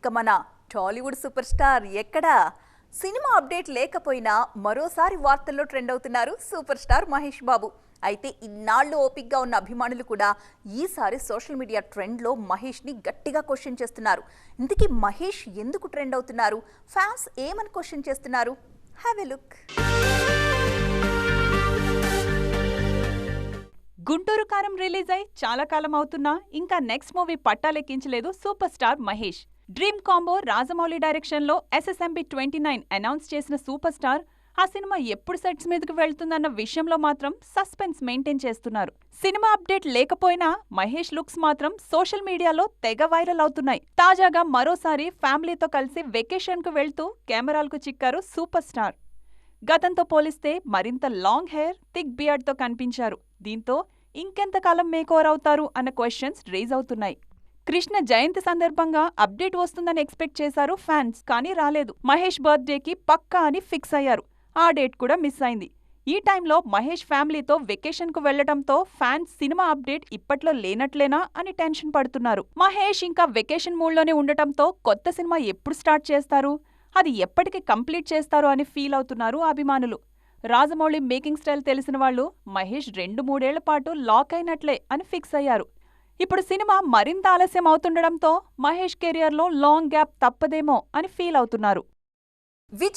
ఇక మన Tollywood super star ఎక్కడా? సినిమా అప్డేట్ లేకపోయినా మరోసారి వార్తల్లో ట్రెండ్ అవుతున్నారు సూపర్ స్టార్ మహేష్ బాబు. అయితే ఇన్నాళ్ళు ఓపిక్గా ఉన్న అభిమానులు కూడా ఈసారి సోషల్ మీడియా ట్రెండ్లో మహేష్ని గట్టిగా క్వశ్చన్ చేస్తున్నారు. ఇంతకీ మహేష్ ఎందుకు ట్రెండ్ అవుతున్నారు? ఫ్యాన్స్ ఏమని క్వశ్చన్ చేస్తున్నారు? హ్యావ్ ఎ లుక్ గుంటూరు కారం రిలీజ్ అయి చాలా కాలం అవుతున్నా ఇంకా next movie పట్టాలెక్కించలేదు super star Mahesh. Dream combo Rajamouli డైరెక్షన్లో ఎస్ఎస్ఎంబి ట్వంటీ నైన్ అనౌన్స్ చేసిన సూపర్ స్టార్ ఆ సినిమా ఎప్పుడు సెట్స్ మీదకి వెళ్తుందన్న విషయంలో మాత్రం సస్పెన్స్ మెయింటైన్ చేస్తున్నారు. సినిమా అప్డేట్ లేకపోయినా మహేష్ లుక్స్ మాత్రం సోషల్ మీడియాలో తెగ వైరల్ అవుతున్నాయి. తాజాగా మరోసారి ఫ్యామిలీతో కలిసి వెకేషన్కు వెళ్తూ కెమెరాలకు చిక్కారు సూపర్ స్టార్. గతంతో పోలిస్తే మరింత లాంగ్ హెయిర్ థిక్ బియర్డ్తో కనిపించారు. దీంతో ఇంకెంతకాలం మేకోవర్ అవుతారు అన్న క్వశ్చన్స్ రేజ్ అవుతున్నాయి. కృష్ణ జయంతి సందర్భంగా అప్డేట్ వస్తుందని ఎక్స్పెక్ట్ చేశారు ఫ్యాన్స్ కానీ రాలేదు. మహేష్ బర్త్డేకి పక్కా అని ఫిక్స్ అయ్యారు. ఆ డేట్ కూడా మిస్ అయింది. ఈ టైంలో మహేష్ ఫ్యామిలీతో వెకేషన్కు వెళ్ళడంతో ఫ్యాన్స్ సినిమా అప్డేట్ ఇప్పట్లో లేనట్లేనా అని టెన్షన్ పడుతున్నారు. మహేష్ ఇంకా వెకేషన్ మూడ్లోనే ఉండటంతో కొత్త సినిమా ఎప్పుడు స్టార్ట్ చేస్తారు? అది ఎప్పటికి కంప్లీట్ చేస్తారు అని ఫీల్ అవుతున్నారు అభిమానులు. రాజమౌళి మేకింగ్ స్టైల్ తెలిసిన వాళ్ళు మహేష్ రెండు మూడేళ్ళ పాటు లాక్ అయినట్లే అని ఫిక్స్ అయ్యారు. ఇప్పుడు సినిమా మరింత ఆలస్యం అవుతుండడంతో మహేష్ కెరియర్లో లాంగ్ గ్యాప్ తప్పదేమో అని ఫీల్ అవుతున్నారు. విజయ్